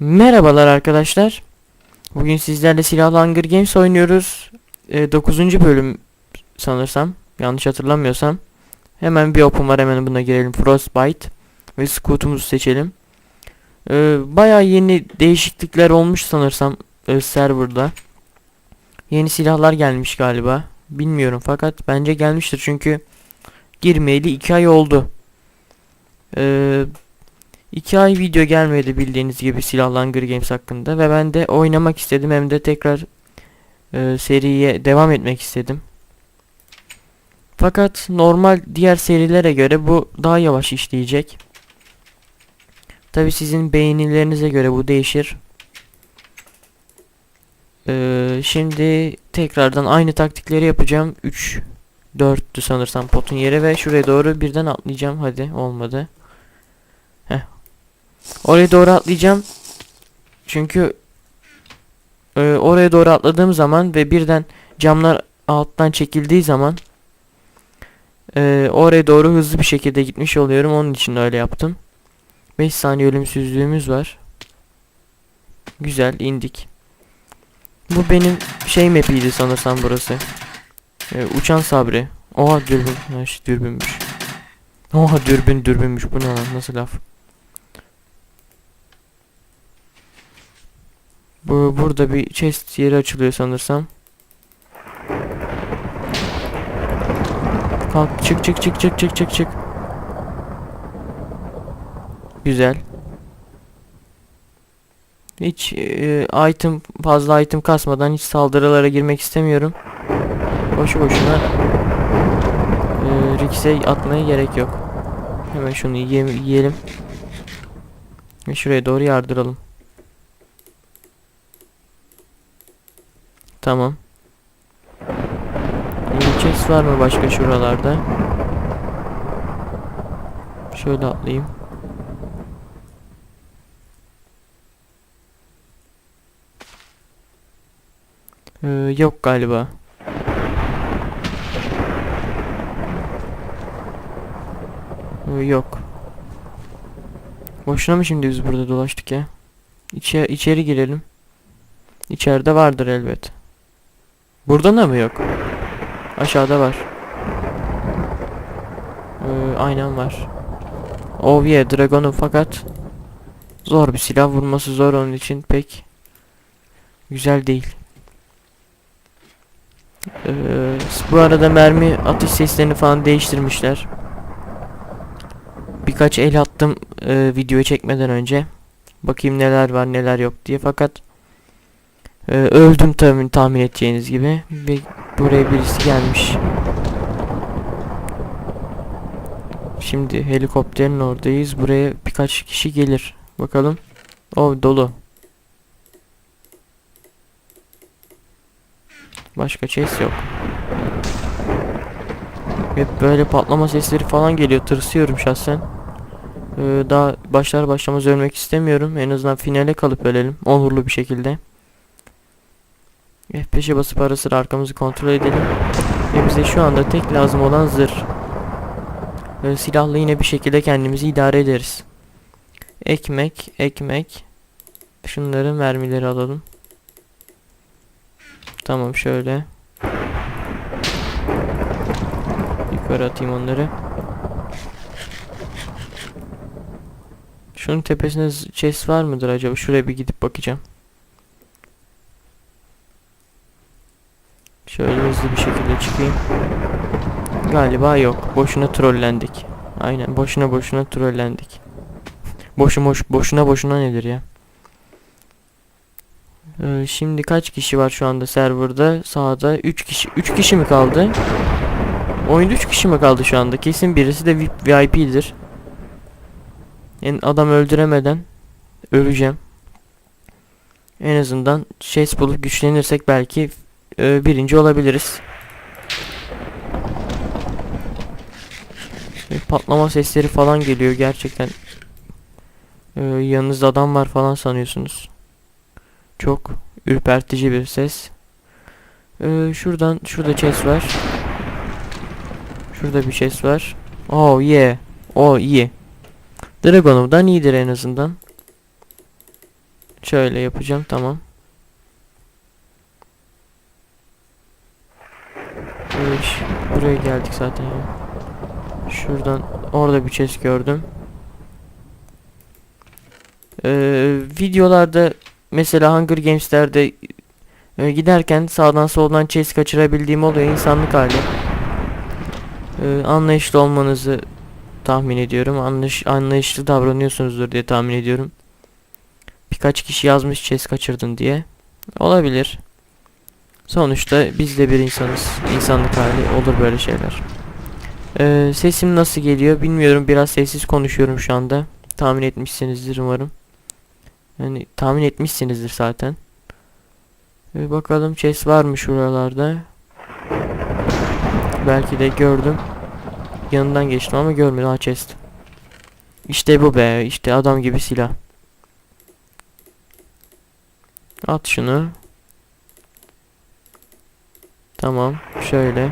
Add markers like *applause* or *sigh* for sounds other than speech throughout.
Merhabalar arkadaşlar. Bugün sizlerle Silahlı Hunger Games oynuyoruz. 9. bölüm sanırsam. Yanlış hatırlamıyorsam. Hemen bir open var hemen buna girelim. Frostbite. Ve Scoot'umuzu seçelim. Ee, Baya yeni değişiklikler olmuş sanırsam e, serverda. Yeni silahlar gelmiş galiba. Bilmiyorum fakat bence gelmiştir çünkü girmeyeli 2 ay oldu. Ee, 2 ay video gelmedi bildiğiniz gibi Silahlı Hunger Games hakkında ve ben de oynamak istedim hem de tekrar e, seriye devam etmek istedim. Fakat normal diğer serilere göre bu daha yavaş işleyecek. Tabi sizin beğenilerinize göre bu değişir. Ee, şimdi tekrardan aynı taktikleri yapacağım. 3 4'tü sanırsam potun yeri ve şuraya doğru birden atlayacağım. Hadi olmadı. Oraya doğru atlayacağım. Çünkü e, oraya doğru atladığım zaman ve birden camlar alttan çekildiği zaman e, oraya doğru hızlı bir şekilde gitmiş oluyorum. Onun için öyle yaptım. 5 saniye ölümsüzlüğümüz var. Güzel indik. Bu benim şey map'iydi sanırsam burası. E, uçan sabri. Oha dürbün. Ha, dürbünmüş. Oha dürbün dürbünmüş. Bu ne lan? Nasıl laf? Bu burada bir chest yeri açılıyor sanırsam. Kalk çık çık çık çık çık çık çık. Güzel. Hiç e, item fazla item kasmadan hiç saldırılara girmek istemiyorum. Boşu boşuna e, Rix'e atmaya gerek yok. Hemen şunu yiye- yiyelim. Ve şuraya doğru yardıralım. Tamam. Bir chest var mı başka şuralarda? Şöyle atlayayım. Ee, yok galiba. Ee, yok. Boşuna mı şimdi biz burada dolaştık ya? İçe içeri girelim. İçeride vardır elbet. Burada da mı yok? Aşağıda var. Ee, aynen var. Oh yeah Dragon'un fakat zor bir silah vurması zor onun için pek güzel değil. Ee, bu arada mermi atış seslerini falan değiştirmişler. Birkaç el attım e, videoyu çekmeden önce. Bakayım neler var neler yok diye fakat ee, öldüm tahmin, tahmin edeceğiniz gibi. Bir, buraya birisi gelmiş. Şimdi helikopterin oradayız. Buraya birkaç kişi gelir. Bakalım. O dolu. Başka chase yok. Hep böyle patlama sesleri falan geliyor. Tırsıyorum şahsen. Ee, daha başlar başlamaz ölmek istemiyorum. En azından finale kalıp ölelim. Onurlu bir şekilde. F5'e basıp ara sıra arkamızı kontrol edelim. Ve bize şu anda tek lazım olan zırh. Böyle silahla yine bir şekilde kendimizi idare ederiz. Ekmek, ekmek. Şunların mermileri alalım. Tamam şöyle. Yukarı atayım onları. Şunun tepesinde chest var mıdır acaba? Şuraya bir gidip bakacağım. Şöyle hızlı bir şekilde çıkayım. Galiba yok. Boşuna trollendik. Aynen boşuna boşuna trollendik. *laughs* Boşu boş boşuna boşuna nedir ya? Ee, şimdi kaç kişi var şu anda serverda? Sağda 3 kişi 3 kişi mi kaldı? Oyunda 3 kişi mi kaldı şu anda? Kesin birisi de VIP, VIP'dir. Yani adam öldüremeden öleceğim. En azından şey bulup güçlenirsek belki e, birinci olabiliriz. Ve patlama sesleri falan geliyor gerçekten. E, yanınızda adam var falan sanıyorsunuz. Çok ürpertici bir ses. E, şuradan şurada chest var. Şurada bir chest var. Oh yeah. Oh iyi. Dragon'umdan iyidir en azından. Şöyle yapacağım tamam. Ee, ş- buraya geldik zaten ya. Şuradan orada bir chest gördüm. Ee, videolarda mesela Hunger Games'lerde e, giderken sağdan soldan chest kaçırabildiğim oluyor insanlık hali. Ee, anlayışlı olmanızı tahmin ediyorum. Anlayış, anlayışlı davranıyorsunuzdur diye tahmin ediyorum. Birkaç kişi yazmış chest kaçırdın diye. Olabilir. Sonuçta biz de bir insanız. İnsanlık hali olur böyle şeyler. Ee, sesim nasıl geliyor bilmiyorum. Biraz sessiz konuşuyorum şu anda. Tahmin etmişsinizdir umarım. Yani tahmin etmişsinizdir zaten. Ee, bakalım chest var mı şuralarda? Belki de gördüm. Yanından geçtim ama görmedim. Ha chest. İşte bu be. işte adam gibi silah. At şunu. Tamam. Şöyle.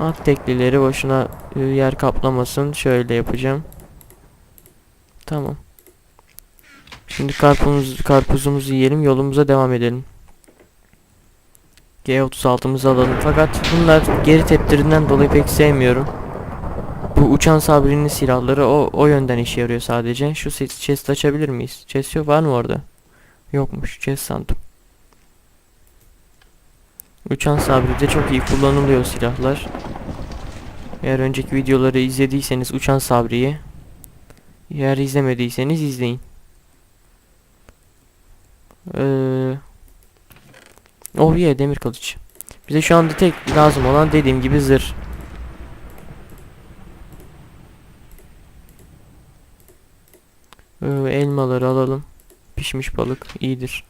At teklileri boşuna e, yer kaplamasın. Şöyle yapacağım. Tamam. Şimdi karpuzumuz, karpuzumuzu yiyelim. Yolumuza devam edelim. G36'mızı alalım. Fakat bunlar geri teptirinden dolayı pek sevmiyorum. Bu uçan sabrinin silahları o, o yönden işe yarıyor sadece. Şu chest açabilir miyiz? Chest yok var mı orada? Yokmuş. Chest sandım. Uçan sabride çok iyi kullanılıyor silahlar. Eğer önceki videoları izlediyseniz uçan sabriyi eğer izlemediyseniz izleyin. Ee, oh yeah demir kılıç. Bize şu anda tek lazım olan dediğim gibi zırh. Ee, elmaları alalım. Pişmiş balık iyidir.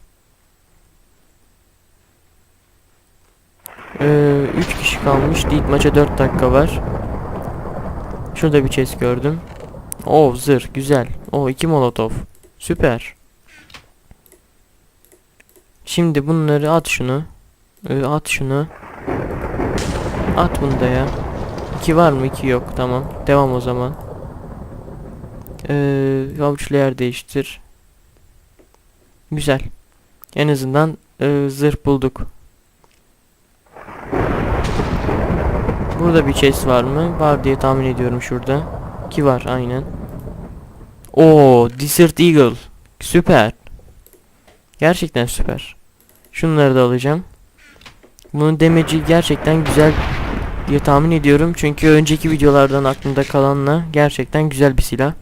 3 kişi kalmış. Lead maça 4 dakika var. Şurada bir chest gördüm. Oh zırh güzel. Oh iki molotof. Süper. Şimdi bunları at şunu. Ee, at şunu. At bunu da ya. 2 var mı? 2 yok. Tamam. Devam o zaman. Ee, avuçlu yer değiştir. Güzel. En azından e, zırh bulduk. Burada bir chest var mı? Var diye tahmin ediyorum şurada. Ki var aynen. Oo, Desert Eagle. Süper. Gerçekten süper. Şunları da alacağım. Bunun demeci gerçekten güzel diye tahmin ediyorum. Çünkü önceki videolardan aklımda kalanla gerçekten güzel bir silah.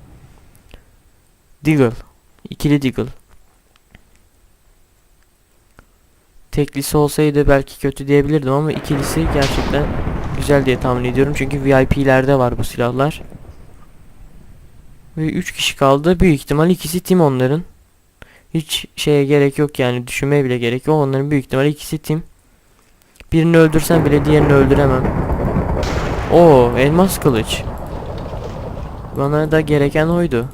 Deagle. İkili Deagle. Teklisi olsaydı belki kötü diyebilirdim ama ikilisi gerçekten güzel diye tahmin ediyorum. Çünkü VIP'lerde var bu silahlar. Ve 3 kişi kaldı. Büyük ihtimal ikisi tim onların. Hiç şeye gerek yok yani düşünmeye bile gerek yok. Onların büyük ihtimal ikisi tim. Birini öldürsem bile diğerini öldüremem. Oo elmas kılıç. Bana da gereken oydu.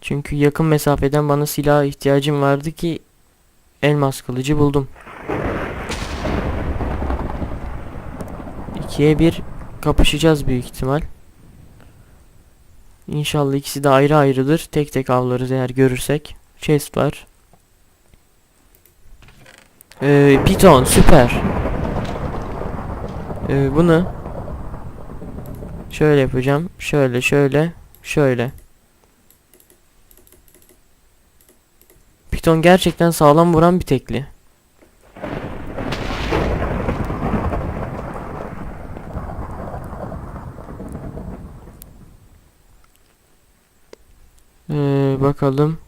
Çünkü yakın mesafeden bana silah ihtiyacım vardı ki elmas kılıcı buldum. 2'ye 1 kapışacağız büyük ihtimal. İnşallah ikisi de ayrı ayrıdır. Tek tek avlarız eğer görürsek. Chest var. Ee, Piton süper. Ee, bunu şöyle yapacağım. Şöyle şöyle şöyle. Piton gerçekten sağlam vuran bir tekli. Bakalım.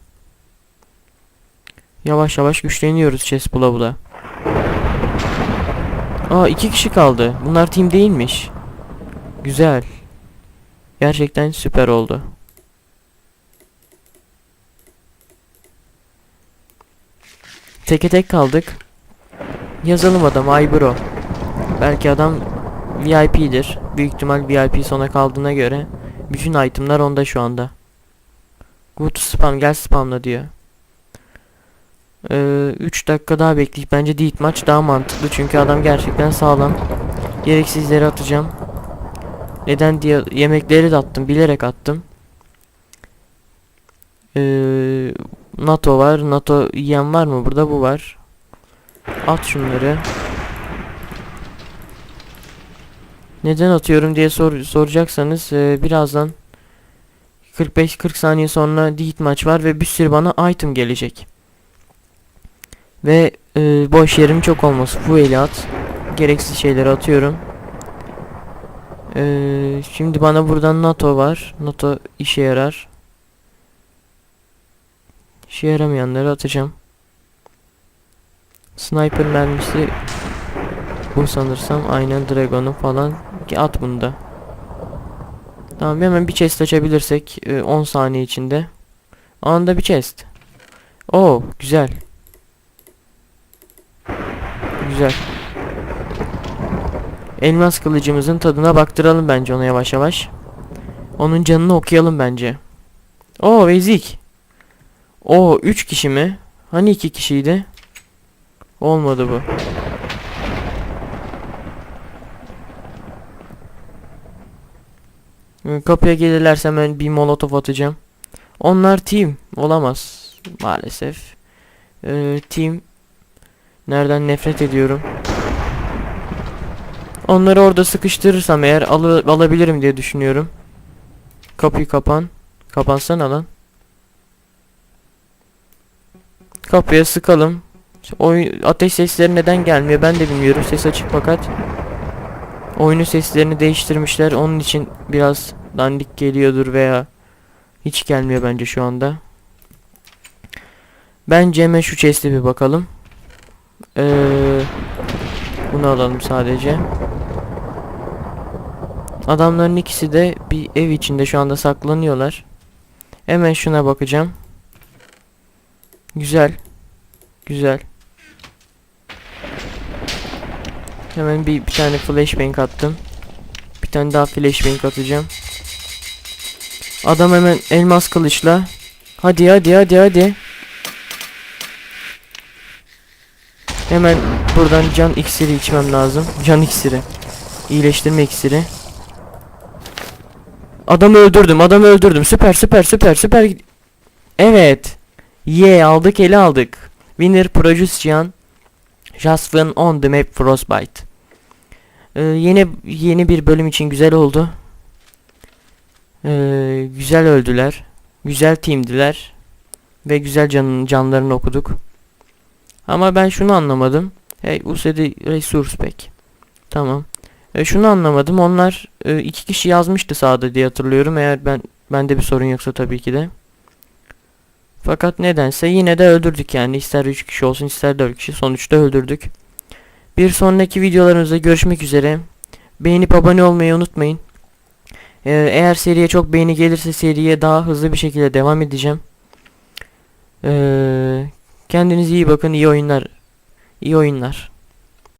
Yavaş yavaş güçleniyoruz chest bula bula. Aa iki kişi kaldı. Bunlar team değilmiş. Güzel. Gerçekten süper oldu. Teke tek kaldık. Yazalım adam ay bro. Belki adam VIP'dir. Büyük ihtimal VIP sona kaldığına göre bütün itemlar onda şu anda. Go spam gel spamla diyor. 3 ee, dakika daha bekleyip bence deat maç daha mantıklı çünkü adam gerçekten sağlam. Gereksizleri atacağım. Neden diye yemekleri de attım bilerek attım. Ee, NATO var. NATO yiyen var mı? Burada bu var. At şunları. Neden atıyorum diye sor, soracaksanız e, birazdan 45-40 saniye sonra Death maç var ve bir sürü bana item gelecek. Ve e, boş yerim çok olması. Fuel'i at. Gereksiz şeyleri atıyorum. E, şimdi bana buradan NATO var. NATO işe yarar. İşe yaramayanları atacağım. Sniper mermisi bu sanırsam aynen Dragon'un falan ki at bunu da. Tamam hemen bir chest açabilirsek e, 10 saniye içinde. Anında bir chest. Oo güzel. Güzel. Elmas kılıcımızın tadına baktıralım bence ona yavaş yavaş. Onun canını okuyalım bence. Oo ezik. Oo 3 kişi mi? Hani 2 kişiydi? Olmadı bu. Kapıya gelirlerse hemen bir molotof atacağım. Onlar team olamaz maalesef. Ee, team nereden nefret ediyorum. Onları orada sıkıştırırsam eğer alı- alabilirim diye düşünüyorum. Kapıyı kapan. Kapansana lan. Kapıya sıkalım. Oyun ateş sesleri neden gelmiyor ben de bilmiyorum. Ses açık fakat oyunun seslerini değiştirmişler. Onun için biraz dandik geliyordur veya hiç gelmiyor bence şu anda. Bence hemen şu chest'e bir bakalım. Ee, bunu alalım sadece. Adamların ikisi de bir ev içinde şu anda saklanıyorlar. Hemen şuna bakacağım. Güzel. Güzel. Hemen bir, bir tane flashbang attım. Bir tane daha flashbang atacağım. Adam hemen elmas kılıçla. Hadi hadi hadi hadi. Hemen buradan can iksiri içmem lazım. Can iksiri. İyileştirme iksiri. Adamı öldürdüm. Adamı öldürdüm. Süper süper süper süper. Evet. Ye aldık ele aldık. Winner Produce Cihan. Just win on the map Frostbite. Ee, yeni yeni bir bölüm için güzel oldu. Ee, güzel öldüler. Güzel teamdiler. Ve güzel canın canlarını okuduk. Ama ben şunu anlamadım. Hey USD resource pack. Tamam. E, şunu anlamadım. Onlar e, iki kişi yazmıştı sağda diye hatırlıyorum. Eğer ben bende bir sorun yoksa tabii ki de. Fakat nedense yine de öldürdük yani. İster 3 kişi olsun ister 4 kişi. Sonuçta öldürdük. Bir sonraki videolarımızda görüşmek üzere. Beğenip abone olmayı unutmayın. Ee, eğer seriye çok beğeni gelirse seriye daha hızlı bir şekilde devam edeceğim. Ee, kendinize iyi bakın. iyi oyunlar. İyi oyunlar.